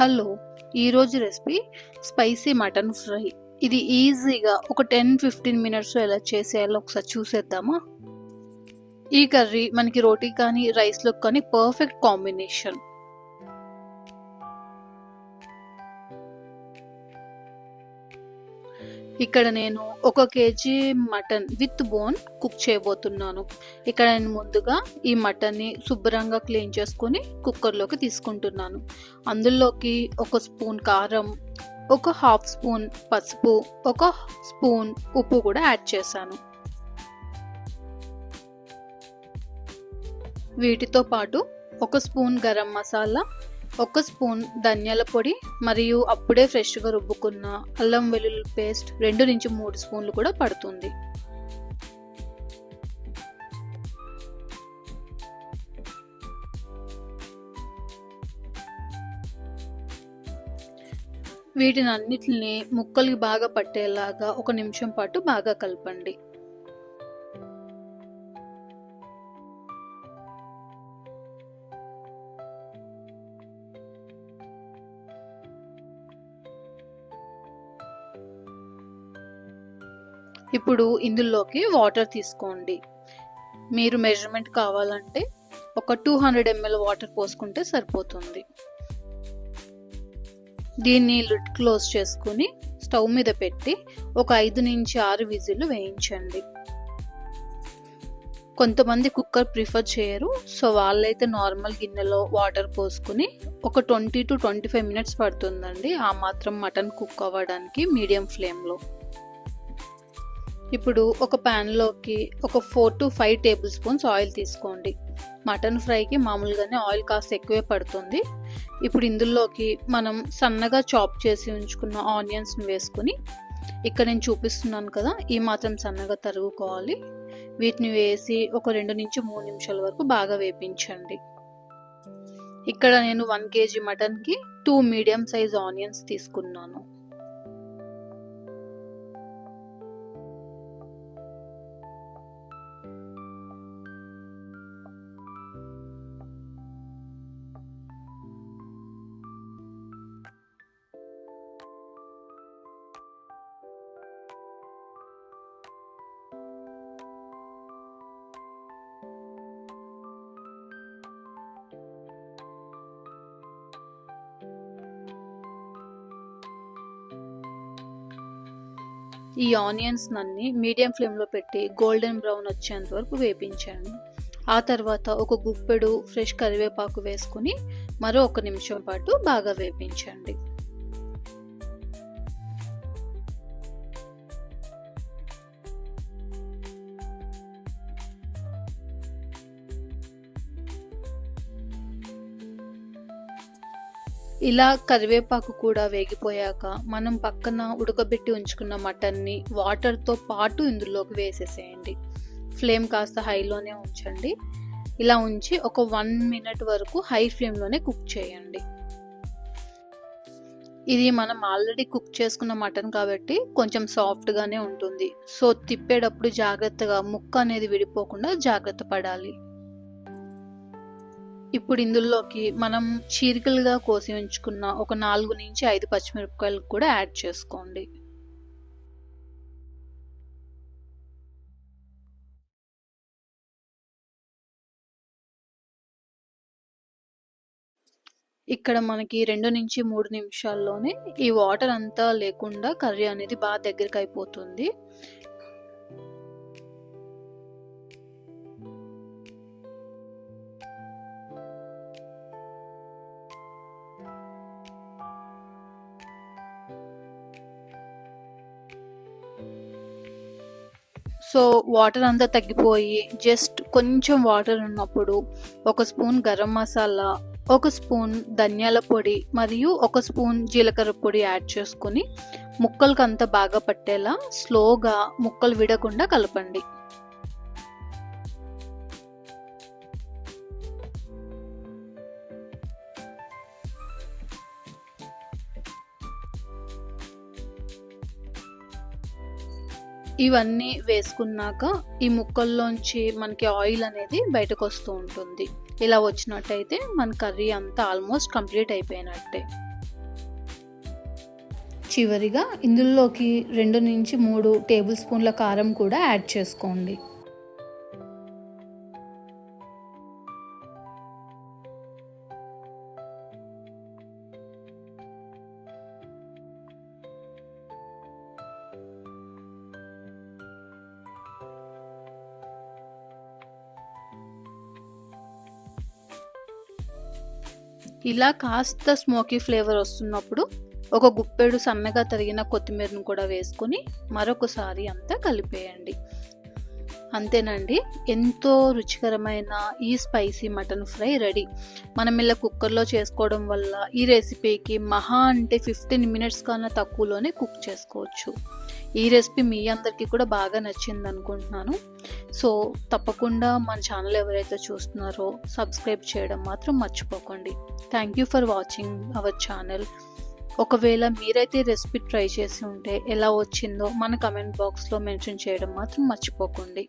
Hello ఈరోజు recipe spicy mutton fry. ఇది ఈజీగా ఒక టెన్ ఫిఫ్టీన్ మినిట్స్లో ఎలా చేసేయాలో ఒకసారి చూసేద్దామా? ఈ కర్రీ మనకి రోటీ కానీ రైస్లో కానీ పర్ఫెక్ట్ కాంబినేషన్ ఇక్కడ నేను ఒక KG mutton with bone cook చేయబోతున్నాను. ఇక్కడ నేను ముందుగా ఈ మటన్ని శుభ్రంగా క్లీన్ చేసుకొని కుక్కర్లోకి తీసుకుంటున్నాను. అందులోకి ఒక స్పూన్ కారం ఒక హాఫ్ స్పూన్ పసుపు ఒక స్పూన్ ఉప్పు కూడా యాడ్ చేశాను. వీటితో పాటు ఒక స్పూన్ గరం మసాలా ఒక స్పూన్ ధనియాల పొడి మరియు అప్పుడే ఫ్రెష్గా రుబ్బుకున్న అల్లం వెల్లుల్లి పేస్ట్ రెండు నుంచి మూడు స్పూన్లు కూడా పడుతుంది. వీటిని అన్నిటిని ముక్కలకి బాగా పట్టేలాగా ఒక నిమిషం పాటు బాగా కలపండి. ఇప్పుడు ఇందులోకి వాటర్ తీసుకోండి. మీరు మెజర్మెంట్ కావాలంటే ఒక టూ హండ్రెడ్ ఎంఎల్ వాటర్ పోసుకుంటే సరిపోతుంది. దీన్ని లిడ్ క్లోజ్ చేసుకుని స్టవ్ మీద పెట్టి ఒక ఐదు నుంచి ఆరు విజిల్లు వేయించండి. కొంతమంది కుక్కర్ ప్రిఫర్ చేయరు సో వాళ్ళైతే నార్మల్ గిన్నెలో వాటర్ పోసుకుని ఒక twenty to twenty five minutes పడుతుందండి. ఆ మాత్రం మటన్ కుక్ అవ్వడానికి మీడియం ఫ్లేమ్లో ఇప్పుడు ఒక ప్యాన్లోకి ఒక four to five tablespoons oil తీసుకోండి. మటన్ ఫ్రైకి మామూలుగానే ఆయిల్ కాస్త ఎక్కువే పడుతుంది. ఇప్పుడు ఇందులోకి మనం సన్నగా చాప్ చేసి ఉంచుకున్న ఆనియన్స్ని వేసుకుని ఇక్కడ నేను చూపిస్తున్నాను కదా ఈ మాత్రం సన్నగా తరుగుకోవాలి వీటిని వేసి ఒక రెండు నుంచి మూడు నిమిషాల వరకు బాగా వేపించండి. ఇక్కడ నేను వన్ కేజీ మటన్కి టూ మీడియం సైజ్ ఆనియన్స్ తీసుకున్నాను. ఈ ఆనియన్స్ నన్ని మీడియం ఫ్లేమ్లో పెట్టి గోల్డెన్ బ్రౌన్ వచ్చేంత వరకు వేపించండి ఆ తర్వాత ఒక గుప్పెడు ఫ్రెష్ కరివేపాకు వేసుకుని మరో ఒక నిమిషం పాటు బాగా వేపించండి. ఇలా కరివేపాకు కూడా వేగిపోయాక మనం పక్కన ఉడకబెట్టి ఉంచుకున్న మటన్ని వాటర్తో పాటు ఇందులోకి వేసేసేయండి. ఫ్లేమ్ కాస్త హైలోనే ఉంచండి. ఇలా ఉంచి ఒక వన్ మినిట్ వరకు హై ఫ్లేమ్లోనే కుక్ చేయండి. ఇది మనం ఆల్రెడీ కుక్ చేసుకున్న మటన్ కాబట్టి కొంచెం సాఫ్ట్గానే ఉంటుంది. సో తిప్పేటప్పుడు జాగ్రత్తగా ముక్క అనేది విడిపోకుండా జాగ్రత్త పడాలి. ఇప్పుడు ఇందులోకి మనం చీరికలుగా కోసి ఉంచుకున్న ఒక నాలుగు నుంచి ఐదు పచ్చిమిరపకాయలు కూడా యాడ్ చేసుకోండి. ఇక్కడ మనకి రెండు నుంచి మూడు నిమిషాల్లోనే ఈ వాటర్ అంతా లేకుండా కర్రీ అనేది బాగా దగ్గరికి అయిపోతుంది. సో వాటర్ అంతా తగ్గిపోయి జస్ట్ కొంచెం వాటర్ ఉన్నప్పుడు ఒక స్పూన్ గరం మసాలా ఒక స్పూన్ ధనియాల పొడి మరియు ఒక స్పూన్ జీలకర్ర పొడి యాడ్ చేసుకుని ముక్కలకు అంతా బాగా పట్టేలా స్లోగా ముక్కలు విడకుండా కలపండి. ఇవన్నీ వేసుకున్నాక ఈ ముక్కల్లోంచి మనకి ఆయిల్ అనేది బయటకు వస్తూ ఉంటుంది. ఇలా వచ్చినట్టయితే మన కర్రీ అంతా ఆల్మోస్ట్ కంప్లీట్ అయిపోయినట్టే. చివరిగా ఇందులోకి రెండు నుంచి మూడు టేబుల్ స్పూన్ల కారం కూడా యాడ్ చేసుకోండి. ఇలా కాస్త స్మోకీ ఫ్లేవర్ వస్తున్నప్పుడు ఒక గుప్పెడు సన్నగా తరిగిన కొత్తిమీరను కూడా వేసుకొని మరొకసారి అంతా కలిపేయండి. అంతేనండి ఎంతో రుచికరమైన ఈ స్పైసీ మటన్ ఫ్రై రెడీ మనం ఇలా కుక్కర్లో చేసుకోవడం వల్ల ఈ రెసిపీకి మహా అంటే ఫిఫ్టీన్ మినిట్స్ కన్నా తక్కువలోనే కుక్ చేసుకోవచ్చు. ఈ రెసిపీ మీ అందరికీ కూడా బాగా నచ్చింది అనుకుంటున్నాను. సో తప్పకుండా మన ఛానల్ ఎవరైతే చూస్తున్నారో సబ్స్క్రైబ్ చేయడం మాత్రం మర్చిపోకండి. Thank you for watching our channel ఒకవేళ మీరైతే రెసిపీ ట్రై చేసి ఉంటే ఎలా వచ్చిందో మన కమెంట్ బాక్స్లో మెన్షన్ చేయడం మాత్రం మర్చిపోకండి.